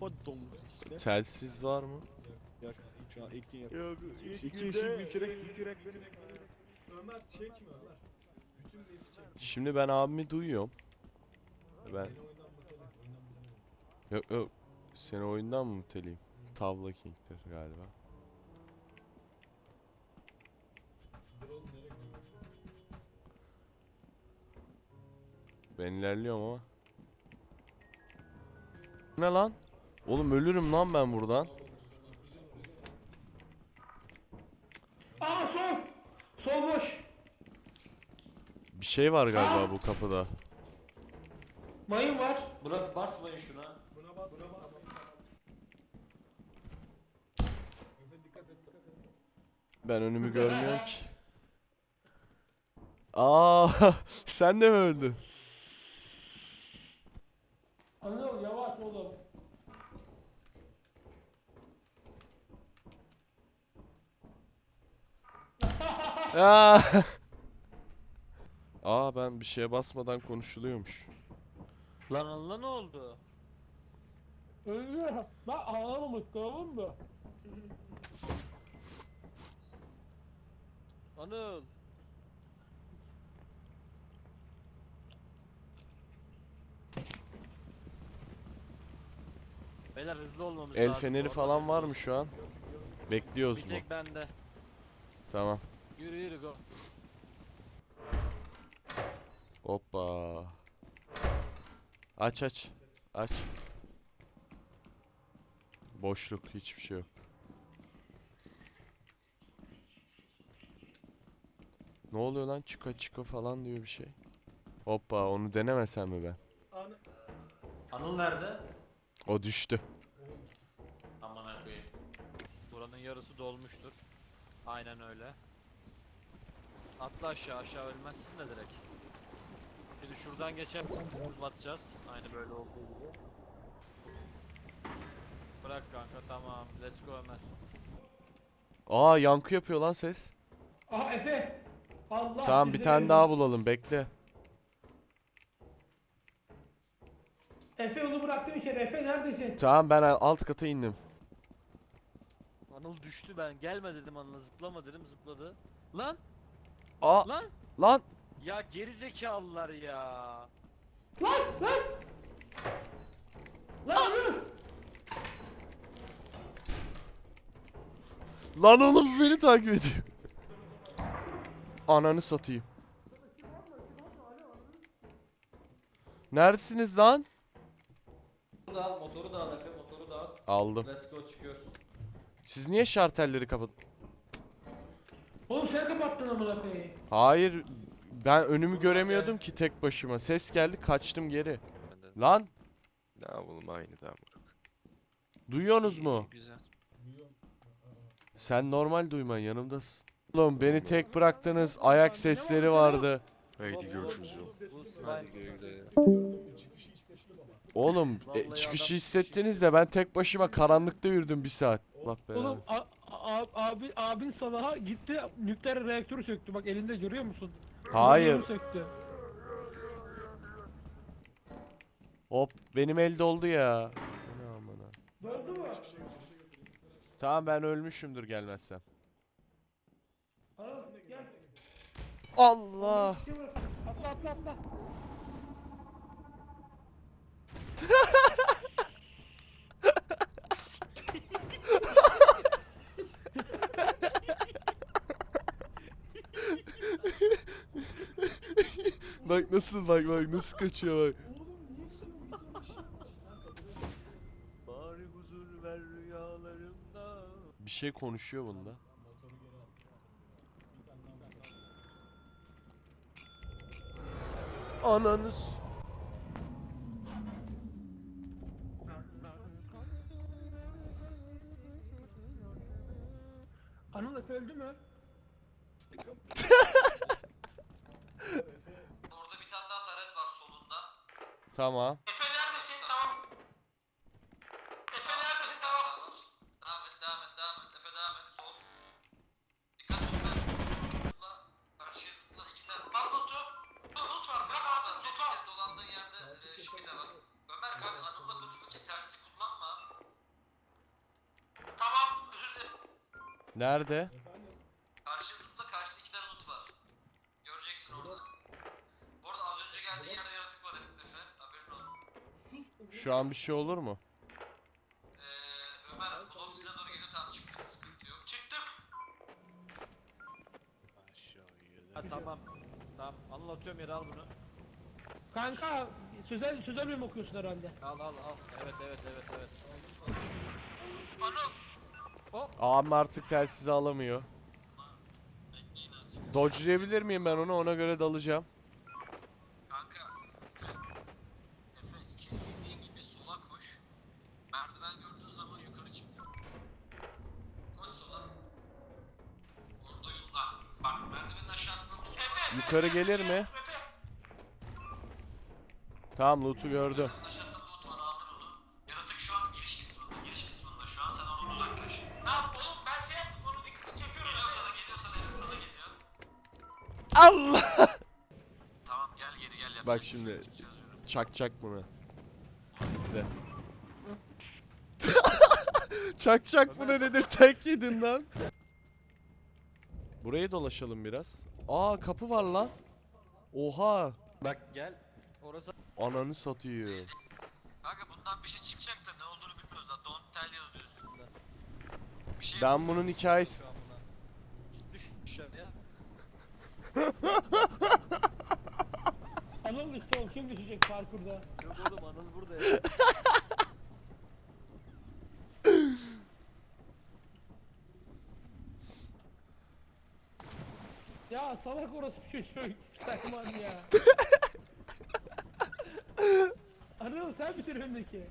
kafa domuz işte. Telsiz var mı? Yak, şu an ilk gün yap. Yok ilk günde- bir kürek benim. Ömer çekme Ömer. Bütün map'i çek. Şimdi ben abimi duyuyorum. Ben Beni yok yok seni oyundan mı muteleyim? Tavla King'dir galiba. Ben ilerliyorum ama. Ne lan? Oğlum ölürüm lan ben buradan. Aa sol. Sol boş. Bir şey var galiba bu kapıda. Mayın var. Murat basmayın şuna. Buna bas buna bas. Ben önümü görmüyorum ki. Aa, sen de mi öldün? Anıl yavaş Aa. Aa ben bir şeye basmadan konuşuluyormuş. Lan Allah ne oldu? Öldü. Lan ağlamamış tamam mı? Anıl. Beyler hızlı olmamız El lazım. feneri falan var mı şu an? Bekliyoruz Bir mu? tek bende. Tamam. Yürü yürü go. Hoppa. Aç aç. Aç. Boşluk hiçbir şey yok. Ne oluyor lan çıka çıka falan diyor bir şey. Hoppa onu denemesem mi ben? Ana. Anıl nerede? O düştü. Aman koyayım. Buranın yarısı dolmuştur. Aynen öyle. Atla aşağı aşağı ölmezsin de direkt. Şimdi şuradan geçip batacağız. Aynı böyle olduğu gibi. Bırak kanka tamam. Let's go Ömer. Aa yankı yapıyor lan ses. Aha Efe. Allah Tamam bir sizi tane daha bulalım bekle. Efe onu bıraktım içeri. Efe neredesin? Tamam ben alt kata indim. Anıl düştü ben. Gelme dedim Anıl'a zıplama dedim zıpladı. Lan Aa lan. lan Ya gerizekalılar ya. Lan lan. Lan lan oğlum beni takip ediyor. Ananı satayım. Neredesiniz lan? Motoru da al, motoru da al Efe, motoru da al. Aldım. Let's go çıkıyoruz. Siz niye şartelleri kapat? Oğlum sen kapattın amına koyayım. Hayır. Ben önümü göremiyordum ki tek başıma. Ses geldi kaçtım geri. Lan Ne yapalım aynı da duyuyorsunuz mu? Güzel. Sen normal duyman yanımdasın. Oğlum beni tek bıraktınız. Ayak sesleri vardı. Haydi görüşürüz. Ama. Oğlum e, çıkışı hissettiniz de ben tek başıma karanlıkta yürüdüm bir saat. Allah belanı. Oğlum a- a- abi abin sana gitti nükleer reaktörü söktü. Bak elinde görüyor musun? Hayır. Reaktörü Söktü. Hop benim elde oldu ya. Ne amına. Doldu mu? Tamam ben ölmüşümdür gelmezsem. Gel. Allah. Atla atla atla. Bak nasıl bak bak nasıl kaçıyor bak. Bari huzur ver rüyalarımda. Bir şey konuşuyor bunda. Ananız. Anıl Efe öldü mü? Tamam. Efe neredesin? Tamam. Efe neredesin? Tamam. Devam et, devam et, devam et. Efe devam et. Sol. Dikkat et. Zıpla. Karşıya zıpla. İki tane. Bak loot. Loot var. Bırak orada. Loot var. Dolandığın yerde e, şey de var. Ömer kanka anımla konuşmak için tersi kullanma. Tamam. Özür dilerim. Nerede? Şu an bir şey olur mu? Ee, Ömer size doğru geliyor tamam çıktı. Sıkıntı yok. Çıktım. Ha tamam. Tamam anlatıyorum yeri al bunu. Kanka sözel sözel bölüm okuyorsun herhalde. Al al al. Evet evet evet evet. Anıl. Ağam artık telsizi alamıyor. Bekleyin azıcık. Dodge'layabilir miyim ben onu ona göre dalacağım. Kanka. Efe iki dediğin gibi sola koş. Merdiven gördüğün zaman yukarı çık. Koş sola. Orada yol. Ha, bak merdivenin aşağısında loot var. Yukarı gelir mi? Tamam loot'u gördüm. Merdivenin aşağısında loot var aldın onu. Yaratık şu an giriş kısmında. Giriş kısmında şu an sen onu uzaklaş. Ne yap oğlum ben şey yaptım onu dikkat çekiyorum. Geliyor sana geliyor sana evet sana geliyor. Allah! Tamam gel geri gel. yapacak Bak şey şimdi. çözüyorum. Çakacak bunu. İzle. Çakacak bunu dedim tek yedin lan. Burayı dolaşalım biraz. Aa kapı var lan. Oha. Bak gel. Orası Ananı satayım. Kanka bundan bir şey çıkacak da ne olduğunu bilmiyoruz da don't tell yazıyor üstünde. Bir şey Ben bunun hikayesi... düş aşağıya. Anıl işte o kim düşecek parkurda. Yok oğlum Anıl burada ya. Ya salak orası bir çocuk. Sakman ya. Anıl sen bitir önündeki.